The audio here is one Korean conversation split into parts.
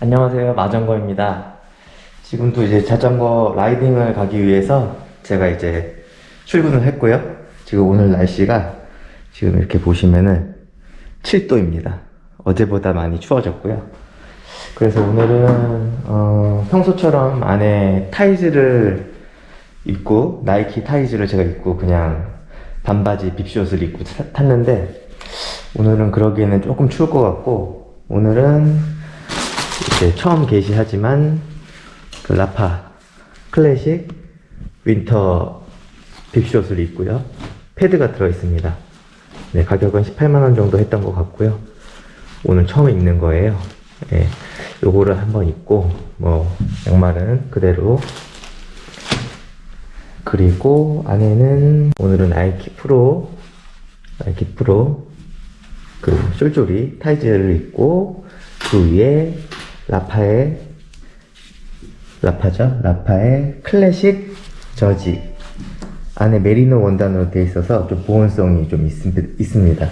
안녕하세요. 마정거입니다. 지금도 이제 자전거 라이딩을 가기 위해서 제가 이제 출근을 했고요. 지금 오늘 날씨가 지금 이렇게 보시면은 7도입니다. 어제보다 많이 추워졌고요. 그래서 오늘은 어, 평소처럼 안에 타이즈를 입고 나이키 타이즈를 제가 입고 그냥 반바지 빕숏을 입고 타- 탔는데 오늘은 그러기에는 조금 추울 것 같고 오늘은 이제 처음 게시하지만 그 라파 클래식 윈터 빅숏을 입고요. 패드가 들어있습니다. 네, 가격은 18만원 정도 했던 것 같고요. 오늘 처음 입는 거예요. 예, 요거를 한번 입고, 뭐, 양말은 그대로. 그리고 안에는 오늘은 나이키 프로, 나이키 프로, 그 쫄쫄이 타이즈를 입고, 그 위에 라파의 라파죠? 라파의 클래식 저지 안에 메리노 원단으로 되어 있어서 좀 보온성이 좀 있, 있습니다.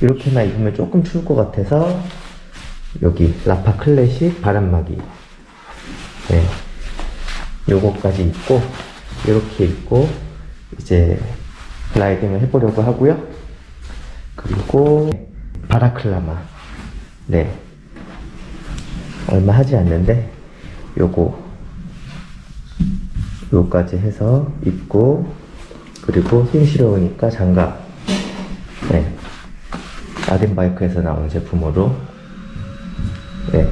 이렇게만 입으면 조금 추울 것 같아서 여기 라파 클래식 바람막이 네. 요거까지 입고 이렇게 입고 이제 라이딩을 해보려고 하고요. 그리고 바라클라마 네 얼마 하지 않는데 요거. 요까지 해서 입고 그리고 힘 실어오니까 장갑. 네. 아덴바이크에서 나온 제품으로 네.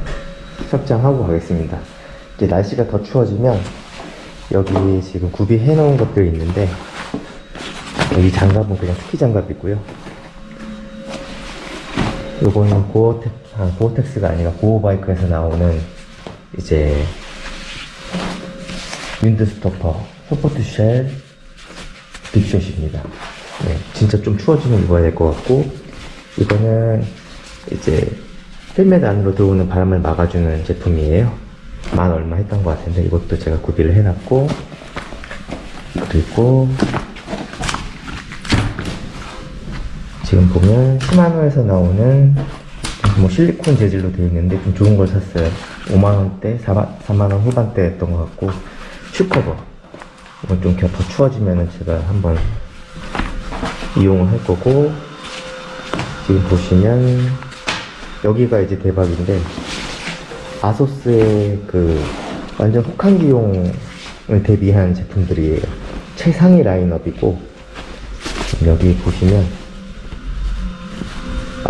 착장하고 가겠습니다. 이제 날씨가 더 추워지면 여기 지금 구비해 놓은 것들이 있는데 여기 장갑은 그냥 스키 장갑이고요. 요거는 고어텍, 아, 고어텍스가 아니라 고어바이크에서 나오는 이제 윈드스토퍼 소포트 쉘 빅숏입니다. 네, 진짜 좀 추워지면 입어야 될 것 같고 이거는 이제 헬멧 안으로 들어오는 바람을 막아주는 제품이에요. 만 얼마 했던 것 같은데 이것도 제가 구비를 해놨고 그리고 지금 보면 시마노에서 나오는 뭐 실리콘 재질로 되어 있는데 좀 좋은 걸 샀어요. 5만원대, 4만, 4만원 후반대였던 것 같고 슈커버 이건 좀 더 추워지면은 제가 한번 이용을 할 거고 지금 보시면 여기가 이제 대박인데 아소스의 그 완전 혹한기용을 대비한 제품들이에요. 최상위 라인업이고 여기 보시면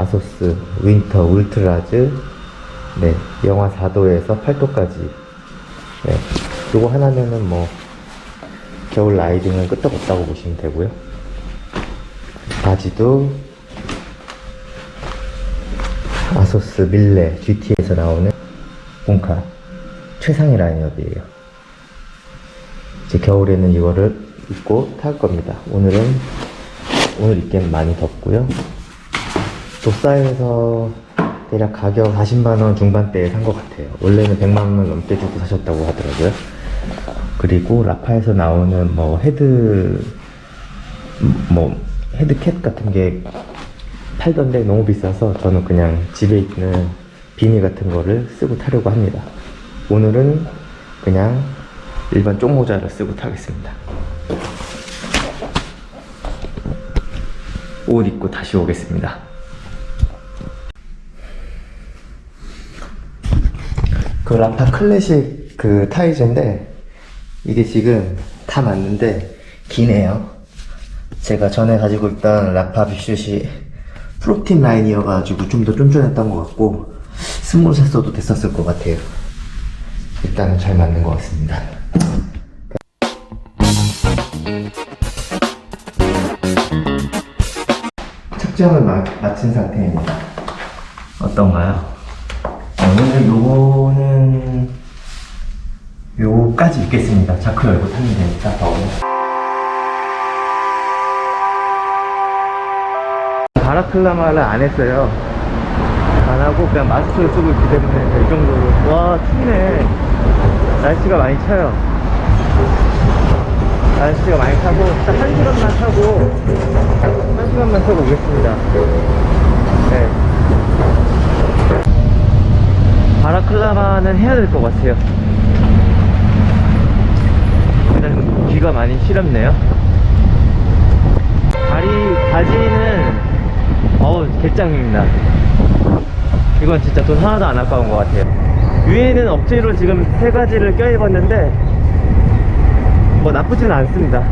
아소스 윈터 울트라즈 네 영하 4도에서 8도까지. 네 요거 하나면은 뭐 겨울 라이딩은 끄떡없다고 보시면 되고요. 바지도 아소스 밀레 GT에서 나오는 본카. 최상위 라인업이에요. 이제 겨울에는 이거를 입고 탈 겁니다. 오늘은 오늘 입기엔 많이 덥고요 도사에서 대략 가격 40만원 중반대에 산 것 같아요. 원래는 100만원 넘게 주고 사셨다고 하더라고요. 그리고 라파에서 나오는 뭐 헤드, 뭐 헤드캡 같은 게 팔던데 너무 비싸서 저는 그냥 집에 있는 비니 같은 거를 쓰고 타려고 합니다. 오늘은 그냥 일반 쪽모자를 쓰고 타겠습니다. 옷 입고 다시 오겠습니다. 그 라파 클래식 그 타이즈인데 이게 지금 다 맞는데 기네요. 제가 전에 가지고 있던 라파 빅슛이 프로틴 라인이어가지고 좀 더 쫀쫀했던 것 같고 스몰 샀어도 됐었을 것 같아요. 일단은 잘 맞는 것 같습니다. 측정을 마, 마친 상태입니다. 어떤가요? 오늘 요거는 요까지 입겠습니다. 자크 열고 타면 되니까 더워요. 바라클라마를 안 했어요. 안 하고 그냥 마스크를 쓰고 있기 때문에 이 정도로 와 춥네. 날씨가 많이 차요. 날씨가 많이 타고 딱 한 시간만 타고 한 시간만 타고 오겠습니다. 바라클라 바라클라바는 해야 될 것 같아요. 일단 귀가 많이 시렵네요. 다리 바지는 어우 개짱입니다. 이건 진짜 돈 하나도 안 아까운 것 같아요. 위에는 억지로 지금 세 가지를 껴입었는데 뭐 나쁘지는 않습니다.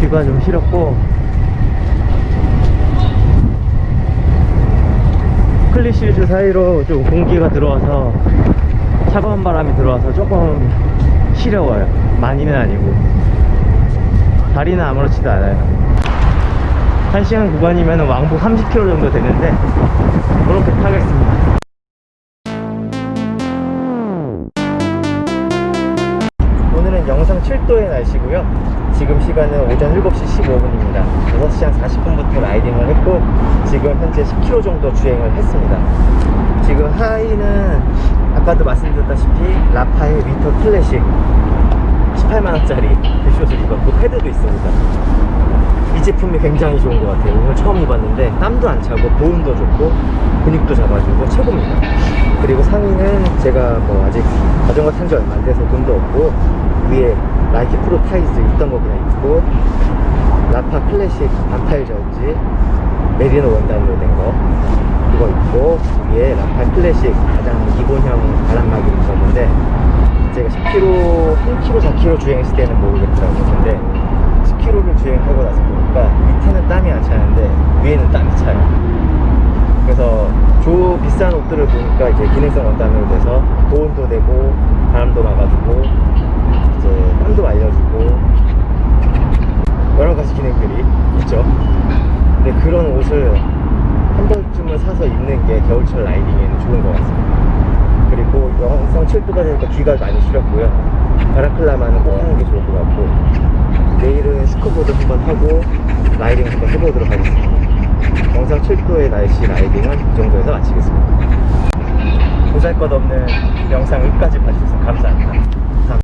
귀가 좀 시렵고 클리시즈 사이로 좀 공기가 들어와서 차가운 바람이 들어와서 조금 시려워요. 많이는 아니고 다리는 아무렇지도 않아요. 1시간 구간이면 왕복 30km 정도 되는데 그렇게 타겠습니다. 오늘은 영상 7도의 날씨고요. 지금 시간은 오전 7시 15분입니다. 6시 한 40분부터 라이딩을 했고 지금 현재 10km 정도 주행을 했습니다. 지금 하이는 아까도 말씀드렸다시피 라파의 위터 클래식 18만원짜리 뷰쇼즈를 입었고 패드도 있습니다. 이 제품이 굉장히 좋은 것 같아요. 오늘 처음 입었는데 땀도 안 차고 보온도 좋고 근육도 잡아주고 최고입니다. 그리고 상의는 제가 뭐 아직 자전거 탄 지 얼마 안 돼서 돈도 없고 위에 나이키 프로 타이즈 있던 거 그냥 입고 라파 클래식 반팔 저지 메리노 원단으로 된거 그거 입고 위에 라파 클래식 가장 기본형 바람막이를 입었는데 제가 10km, 3km, 4km 주행했을 때는 모르겠더라고요. 근데 10km를 주행하고 나서 보니까 밑에는 땀이 안 차는데 위에는 땀이 차요. 그래서 조 비싼 옷들을 보니까 이제 기능성 원단으로 돼서 보온도 되고 바람도 막아주고 이제 땀도 말려주고 여러 가지 기능들이 있죠. 근데 그런 옷을 한 번쯤은 사서 겨울철 라이딩에는 좋은 것 같습니다. 그리고 영상 7도가 되니까 귀가 많이 시렸고요. 바라클라마는 꼭 하는 게 좋을 것 같고 내일은 스쿠버도 한번 하고 라이딩 한번 해보도록 하겠습니다. 영상 7도의 날씨 라이딩은 이 정도에서 마치겠습니다. 보잘것없는 영상 끝까지 봐주셔서 감사합니다.